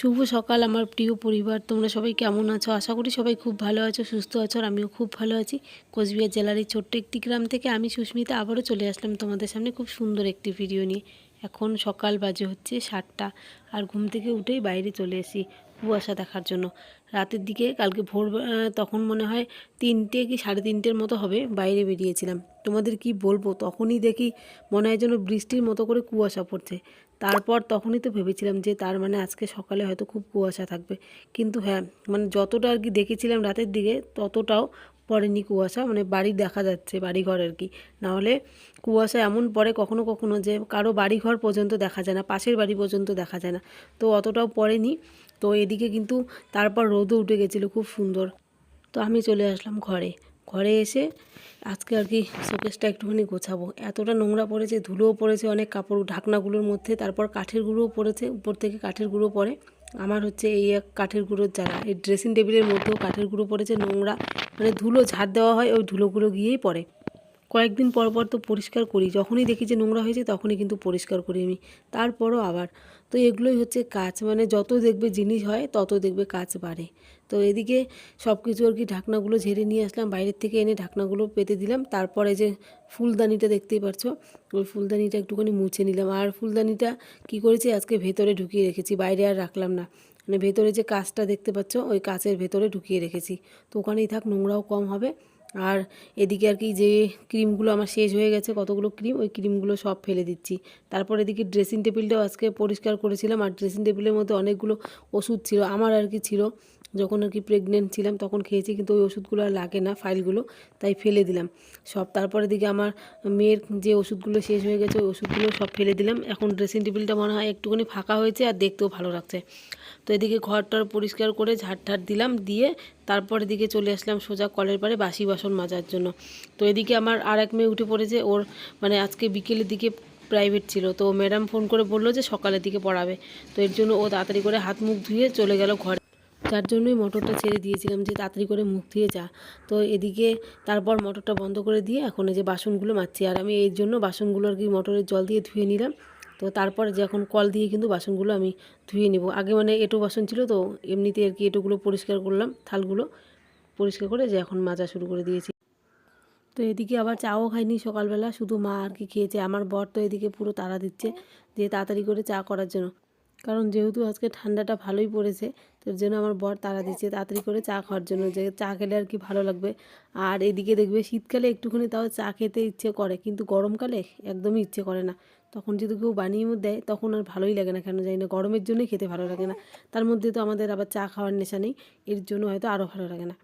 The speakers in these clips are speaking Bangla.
শুভ সকাল আমার প্রিয় পরিবার। তোমরা সবাই কেমন আছো? আশা করি সবাই খুব ভালো আছো, সুস্থ আছো আর আমিও খুব ভালো আছি। কোচবিহার জেলার এই ছোট্ট একটি গ্রাম থেকে আমি সুস্মিতা আবারও চলে আসলাম তোমাদের সামনে খুব সুন্দর একটি ভিডিও নিয়ে। এখন সকাল বাজে হচ্ছে সাতটা আর ঘুম থেকে উঠেই বাইরে চলে এসি কুয়াশা দেখার জন্য। রাতের দিকে কালকে ভোর তখন মনে হয় তিনটে কি সাড়ে তিনটের মতো হবে বাইরে বেরিয়েছিলাম। তোমাদের কি বলব? তখনই দেখি মনে হয় যেন বৃষ্টির মতো করে কুয়াশা পড়ছে। তারপর তখনই তো ভেবেছিলাম যে তার মানে আজকে সকালে হয়তো খুব কুয়াশা থাকবে। কিন্তু হ্যাঁ মানে যতটা আর কি দেখেছিলাম রাতের দিকে, ততটাও পড়েনি কুয়াশা। মানে বাড়ি দেখা যাচ্ছে, বাড়িঘর আর কি। নাহলে কুয়াশা এমন পড়ে কখনো কখনো যে কারও বাড়িঘর পর্যন্ত দেখা যায় না, পাশের বাড়ি পর্যন্ত দেখা যায় না। তো অতটাও পড়েনি। তো এদিকে কিন্তু তারপর রোদও উঠে গেছিল খুব সুন্দর। তো আমি চলে আসলাম ঘরে। ঘরে এসে আজকে আর কি শোকেসটা একটুখানি গোছাবো। এতটা নোংরা পড়েছে, ধুলোও পড়েছে, অনেক কাপড় ঢাকনাগুলোর মধ্যে, তারপর কাঠের গুঁড়োও পড়েছে, উপর থেকে কাঠের গুঁড়ো পড়ে। আমার হচ্ছে এই এক কাঠের গুঁড়োর জ্বালা। এই ড্রেসিং টেবিলের মধ্যেও কাঠের গুঁড়ো পড়েছে, নোংরা। মানে ধুলো ঝাড় দেওয়া হয়, ওই ধুলোগুলো গিয়েই পড়ে। কয়েকদিন পর পর তো পরিষ্কার করি। যখনই দেখি যে নোংরা হয়েছে, তখনই কিন্তু পরিষ্কার করি আমি। তারপরও আবার। তো এগুলোই হচ্ছে কাজ। মানে যত দেখবে জিনিস হয়, তত দেখবে কাজ বাড়ে। তো এদিকে সব কিছু আর কি ঢাকনাগুলো ঝেড়ে নিয়ে আসলাম। বাইরের থেকে এনে ঢাকনাগুলো পেতে দিলাম। তারপরে যে ফুলদানিটা দেখতেই পাচ্ছ ওই ফুলদানিটা একটুখানি মুছে নিলাম। আর ফুলদানিটা কি করেছি, আজকে ভেতরে ঢুকিয়ে রেখেছি, বাইরে আর রাখলাম না। মানে ভেতরে যে কাঁচটা দেখতে পাচ্ছ, ওই কাঁচের ভেতরে ঢুকিয়ে রেখেছি। তো ওখানেই থাক, নোংরাও কম হবে। আর এদিকে আর কি যে ক্রিমগুলো আমার শেষ হয়ে গেছে, কতগুলো ক্রিম, ওই ক্রিমগুলো সব ফেলে দিচ্ছি। তারপর এদিকে ড্রেসিং টেবিলটাও আজকে পরিষ্কার করেছিলাম। আর ড্রেসিং টেবিলের মধ্যে অনেকগুলো ওষুধ ছিল, আমার আর কি ছিল। যখন আর কি প্রেগনেন্ট ছিলাম, তখন খেয়েছি কিন্তু ওই ওষুধগুলো আর লাগে না ফাইলগুলো তাই ফেলে দিলাম। সব তারপরে দিকে আমার মেয়ের যে ওষুধগুলো শেষ হয়ে গেছে, ওই ওষুধগুলো সব ফেলে দিলাম। এখন ড্রেসিং টেবিলটা মনে হয় একটুখানি ফাঁকা হয়েছে আর দেখতেও ভালো লাগছে। তো এদিকে ঘরটার পরিষ্কার করে ঝাড় দিলাম, দিয়ে তারপর দিকে চলে আসলাম সোজা কলের পারে বাসি বাসন মাজার জন্য। তো এদিকে আমার আর এক মেয়ে উঠে পড়েছে, ওর মানে আজকে বিকেলের দিকে প্রাইভেট ছিল। তো ম্যাডাম ফোন করে বলল যে সকালের দিকে পড়াবে। তো এর জন্য ও তাড়াতাড়ি করে হাত মুখ ধুয়ে চলে গেল ঘরে। যার জন্যই মোটরটা ছেড়ে দিয়েছিলাম যে তাড়াতাড়ি করে মুখ ধুয়ে যা। তো এদিকে তারপর মোটরটা বন্ধ করে দিয়ে এখন এই যে বাসনগুলো মাজছি আর আমি এই জন্য বাসনগুলো আর কি মোটরের জল দিয়ে ধুয়ে নিলাম। তো তারপর যে এখন কল দিয়ে কিন্তু বাসনগুলো আমি ধুয়ে নেব। আগে মানে এঁটো বাসন ছিল তো এমনিতে আর কি এঁটোগুলো পরিষ্কার করলাম, থালগুলো পরিষ্কার করে যে এখন মাজা শুরু করে দিয়েছি। তো এদিকে আবার চাও খাইনি সকালবেলা, শুধু মা আর কি খেয়েছে। আমার বর তো এদিকে পুরো তাড়া দিচ্ছে যে তাড়াতাড়ি করে চা করার জন্য। কারণ যেহেতু আজকে ঠান্ডাটা ভালোই পড়েছে, তো এর জন্য আমার বর তাড়া দিচ্ছে তাড়াতাড়ি করে চা খাওয়ার জন্য যে চা খেলে আর কি ভালো লাগবে। আর এদিকে দেখবে শীতকালে একটুখানি তাও চা খেতে ইচ্ছে করে, কিন্তু গরমকালে একদমই ইচ্ছে করে না। তখন যদি কেউ বানিয়ে দেয়, তখন আর ভালোই লাগে না, কেন জানি না, গরমের জন্যই খেতে ভালো লাগে না। তার মধ্যে তো আমাদের আবার চা খাওয়ার নেশা নেই, এর জন্য হয়তো আরও ভালো লাগে না।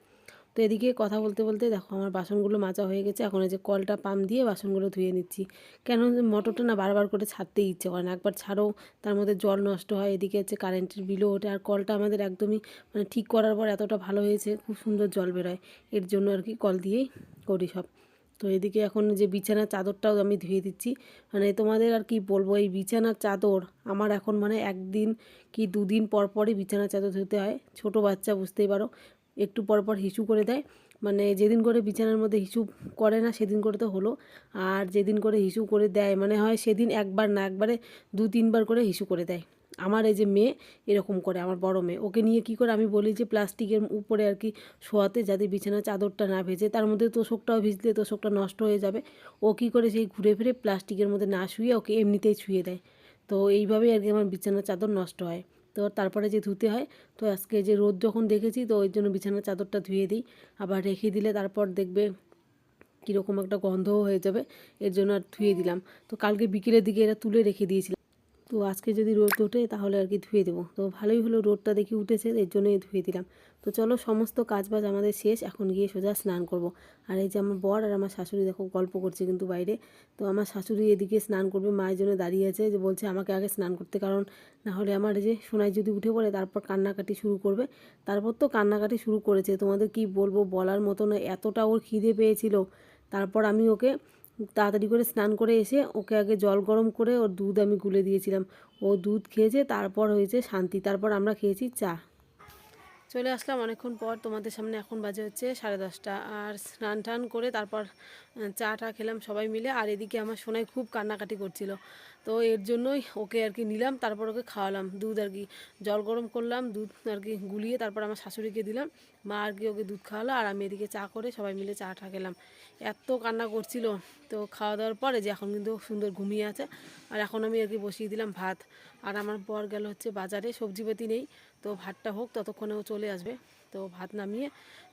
তো এদিকে কথা বলতে বলতে দেখো আমার বাসনগুলো মাজা হয়ে গেছে। এখন এই যে কলটা পাম্প দিয়ে বাসনগুলো ধুয়ে নিচ্ছি। কেন মোটরটা না বারবার করে ছাড়তেই ইচ্ছে করে না। একবার ছাড়ো, তার মধ্যে জল নষ্ট হয়। এদিকে হচ্ছে কারেন্টের বিলও ওঠে। আর কলটা আমাদের একদমই মানে ঠিক করার পর এতটা ভালো হয়েছে, খুব সুন্দর জল বেরোয়। এর জন্য আর কি কল দিয়েই করি সব। তো এদিকে এখন যে বিছানার চাদরটাও আমি ধুয়ে দিচ্ছি। মানে তোমাদের আর কি বলব, এই বিছানার চাদর আমার এখন মানে একদিন কি দুদিন পর পরই বিছানার চাদর ধুতে হয়। ছোট বাচ্চা, বুঝতেই পারো। একটু পর পর হিসু করে দেয়। মানে যেদিন করে বিছানার মধ্যে হিসু করে না, সেদিন করে তো হলো। আর যেদিন করে হিসু করে দেয় মানে হয় সেদিন একবার না, একবারে দু, তিনবার করে হিসু করে দেয়। আমার এই যে মেয়ে এরকম করে, আমার বড় মেয়ে। ওকে নিয়ে কি করে আমি বলি যে, প্লাস্টিকের উপরে আর কি শোয়াতে যাতে বিছানার চাদরটা না ভেজে, তার মধ্যে তোষকটাও ভিজলে তোষকটা নষ্ট হয়ে যাবে। ও কি করে সেই ঘুরে ফিরে প্লাস্টিকের মধ্যে না শুয়ে ওকে এমনিতেই ছুঁয়ে দেয়। তো এইভাবেই আর কি আমার বিছানার চাদর নষ্ট হয়। তো তারপরে যে ধুতে হয়, তো আজকে যে রোদ যখন দেখেছি, তো ওই জন্য বিছানার চাদরটা ধুয়ে দিই। আবার রেখে দিলে তারপর দেখবে কীরকম একটা গন্ধও হয়ে যাবে, এর জন্য আর ধুয়ে দিলাম। তো কালকে বিকেলের দিকে এটা তুলে রেখে দিয়েছিলাম তো আজকে যদি রোদ ওঠে তাহলে আর কি ধুয়ে দেবো। তো ভালোই হলো রোদটা দেখি উঠেছে, এর জন্যই ধুয়ে দিলাম। তো চলো সমস্ত কাজবাজ আমাদের শেষ, এখন গিয়ে সোজা স্নান করব। আর এই যে আমার বর আর আমার শাশুড়ি দেখো গল্প করছে কিন্তু বাইরে। তো আমার শাশুড়ি এদিকে স্নান করবে মায়ের জন্য দাঁড়িয়ে আছে যে বলছে আমাকে আগে স্নান করতে, কারণ না হলে আমার যে সোনাই যদি উঠে পড়ে তারপর কান্নাকাটি শুরু করবে। তারপর তো কান্নাকাটি শুরু করেছে, তোমাদের কি বলব বলার মতো না এতটা ওর খিদে পেয়েছিল। তারপর আমি ওকে তাড়াতাড়ি করে স্নান করে এসে ওকে আগে জল গরম করে ওর দুধ আমি গুলে দিয়েছিলাম। ও দুধ খেয়েছে, তারপর হয়েছে শান্তি, তারপর আমরা খেয়েছি চা। চলে আসলাম অনেকক্ষণ পর তোমাদের সামনে এখন বাজে হচ্ছে সাড়ে দশটা। আর স্নান টান করে তারপর চা টা খেলাম সবাই মিলে। আর এদিকে আমার সোনাই খুব কান্নাকাটি করছিল। তো এর জন্যই ওকে আর কি নিলাম, তারপর ওকে খাওয়ালাম। দুধ আর কি জল গরম করলাম, দুধ আর কি গুলিয়ে তারপর আমার শাশুড়িকে দিলাম। মা আর কি ওকে দুধ খাওয়ালো, আর আমি এদিকে চা করে সবাই মিলে চা টা খেলাম। এত কান্না করছিল। তো খাওয়া দাওয়ার পরে যে এখন কিন্তু সুন্দর ঘুমিয়ে আছে। আর এখন আমি আর কি বসিয়ে দিলাম ভাত। আর আমার পর গেল হচ্ছে বাজারে, সবজিপাতি নেই। তো ভাতটা হোক ততক্ষণে ও চলে আসবে। তো ভাত নামিয়ে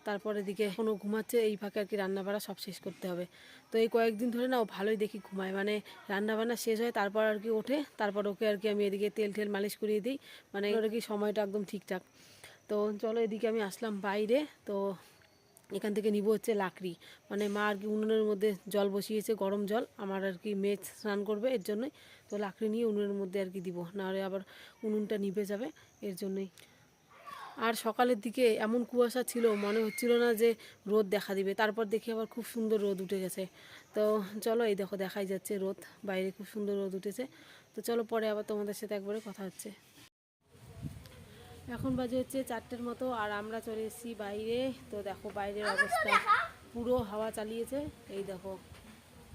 তারপরে দিকে কোনো ঘুমাচ্ছে, এই ফাঁকে আর কি রান্নাবাড়া সব শেষ করতে হবে। তো এই কয়েকদিন ধরে না ও ভালোই দেখি ঘুমায় মানে রান্নাবান্না শেষ হয় তারপর আর কি ওঠে, তারপর ওকে আর কি আমি এদিকে তেল টেল মালিশ করিয়ে দিই মানে ওর কি সময়টা একদম ঠিকঠাক। তো চলো এদিকে আমি আসলাম বাইরে, তো এখান থেকে নিব হচ্ছে লাকড়ি। মানে মা আর কি উনুনের মধ্যে জল বসিয়েছে, গরম জল। আমার আর কি মেয়ে স্নান করবে এর জন্যই। তো লাকড়ি নিয়ে উনুনের মধ্যে আর কি দিব। নাহলে আবার উনুনটা নিভে যাবে এর জন্যই। আর সকালের দিকে এমন কুয়াশা ছিল, মনে হচ্ছিল না যে রোদ দেখা দিবে। তারপর দেখি আবার খুব সুন্দর রোদ উঠে গেছে। তো চলো এই দেখো, দেখাই যাচ্ছে রোদ। বাইরে খুব সুন্দর রোদ উঠেছে। তো চলো পরে আবার তোমাদের সাথে একবারে কথা হচ্ছে। এখন বাজে হচ্ছে চারটের মতো আর আমরা চলে এসেছি বাইরে। তো দেখো বাইরের অবস্থা। পুরো হাওয়া চালিয়েছে। এই দেখো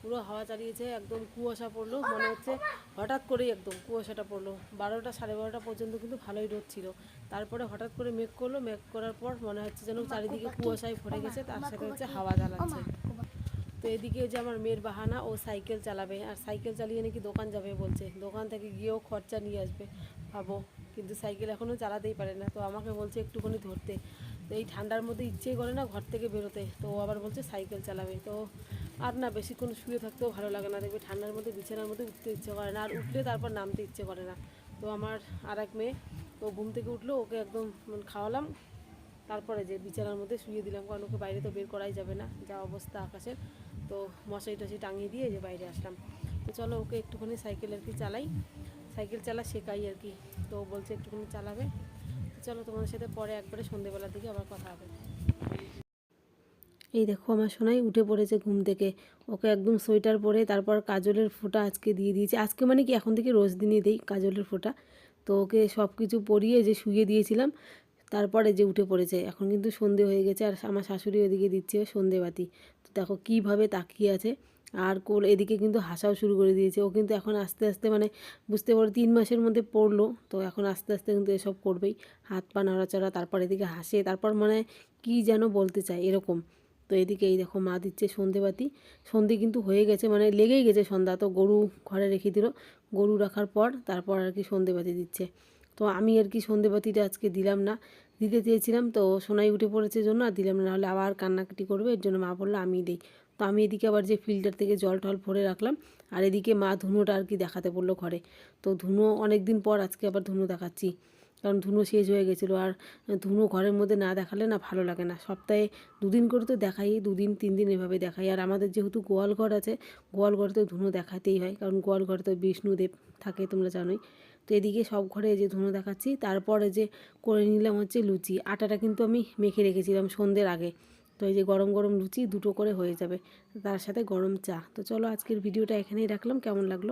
পুরো হাওয়া চালিয়েছে একদম কুয়াশা পড়ল। মনে হচ্ছে হঠাৎ করেই একদম কুয়াশাটা পড়ল। বারোটা সাড়ে বারোটা পর্যন্ত কিন্তু ভালোই রোদ ছিল। তারপরে হঠাৎ করে মেঘ করল। মেঘ করার পর মনে হচ্ছে যেন চারিদিকে কুয়াশায় ভরে গেছে। তার সাথে হচ্ছে হাওয়া জ্বালাচ্ছে। তো এদিকে যে আমার মেয়ের বাহানা ও সাইকেল চালাবে। আর সাইকেল চালিয়ে নাকি দোকান যাবে বলছে। দোকান থেকে গিয়েও খরচা নিয়ে আসবে। ভাবো। কিন্তু সাইকেল এখনও চালাতেই পারে না। তো আমাকে বলছে একটুখানি ধরতে। তো এই ঠান্ডার মধ্যে ইচ্ছেই করে না ঘর থেকে বেরোতে। তো ও আবার বলছে সাইকেল চালাবে। তো আর না, বেশিক্ষণ শুয়ে থাকতেও ভালো লাগে না। দেখবে ঠান্ডার মধ্যে, বিছানার মধ্যে উঠতে ইচ্ছে করে না। আর উঠলে তারপর নামতে ইচ্ছে করে না। তো আমার আর এক মেয়ে ও ঘুম থেকে উঠল, ওকে একদম মানে খাওয়ালাম। তারপরে যে বিছানার মধ্যে শুয়ে দিলাম, কারণ ওকে বাইরে তো বের করাই যাবে না। যা অবস্থা আকাশের। তো মশারি টশারি টাঙিয়ে দিয়ে যে বাইরে আসলাম। তো চলো ওকে একটুখানি সাইকেল আর কি চালাই। সাইকেল চালা শেখাই আর কি। তো বলছে, একটুখানি চালাবে। চলো তোমাদের সাথে পরে একবারে সন্ধেবেলার দিকে আবার কথা হবে। এই দেখো আমার সোনাই উঠে পড়েছে ঘুম থেকে। ওকে একদম সোয়েটার পরে তারপর কাজলের ফোঁটা আজকে দিয়ে দিয়েছে। আজকে মানে কি, এখন থেকে রোজ দিনই দিই কাজলের ফোঁটা। তো ওকে সব কিছু পরিয়ে যে শুয়ে দিয়েছিলাম তারপরে যে উঠে পড়েছে, এখন কিন্তু সন্ধে হয়ে গেছে আর আমার শাশুড়ি ওদিকে দিচ্ছে সন্ধেবাতি। তো দেখো কীভাবে তাকিয়ে আছে আর কোল এদিকে কিন্তু হাসাও শুরু করে দিয়েছে। ও কিন্তু এখন আস্তে আস্তে মানে বুঝতে পারো তিন মাসের মধ্যে পড়ল, তো এখন আস্তে আস্তে কিন্তু এসব করবেই। হাত পা নাড়াচাড়া, তারপর এদিকে হাসে, তারপর মানে কি যেন বলতে চায় এরকম। তো এদিকে এই দেখো মা দিচ্ছে সন্ধেবাতি। সন্ধে কিন্তু হয়ে গেছে মানে লেগেই গেছে সন্ধ্যা। তো গরু ঘরে রেখে দিল। গরু রাখার পর তারপর আর কি সন্ধেবাতি দিচ্ছে। তো আমি আর কি সন্ধেবাতিটা আজকে দিলাম না। দিতে চেয়েছিলাম তো সোনাই উঠে পড়েছে জন্য আর দিলাম না, নাহলে আবার কান্নাকাটি করবে, এর জন্য মা বলল আমি দিই। তো আমি এদিকে আবার যে ফিল্টার থেকে জল টল ভরে রাখলাম, আর এদিকে মা ধুনোটা আর কি দেখাতে বলল ঘরে। তো ধুনো অনেক দিন পর আজকে আবার ধুনো দেখাচ্ছি, কারণ ধুনো শেষ হয়ে গেছিল, আর ধুনো ঘরের মধ্যে না দেখালে না ভালো লাগে না। সপ্তাহে দুদিন করে তো দেখাই, দুদিন তিন দিন এভাবে দেখাই। আর আমাদের যেহেতু গোয়াল ঘর আছে গোয়াল ঘরে তো ধুনো দেখাতেই হয়, কারণ গোয়াল ঘরে তো বিষ্ণুদেব থাকে তোমরা জানোই। তো এদিকে সব ঘরে যে ধুনো দেখাচ্ছি। তারপরে যে করে নিলাম হচ্ছে লুচি। আটাটা কিন্তু আমি মেখে রেখেছিলাম সন্ধ্যের আগে। তো এই যে গরম গরম লুচি দুটো করে হয়ে যাবে। তার সাথে গরম চা। তো চলো আজকের ভিডিওটা এখানেই রাখলাম। কেমন লাগল?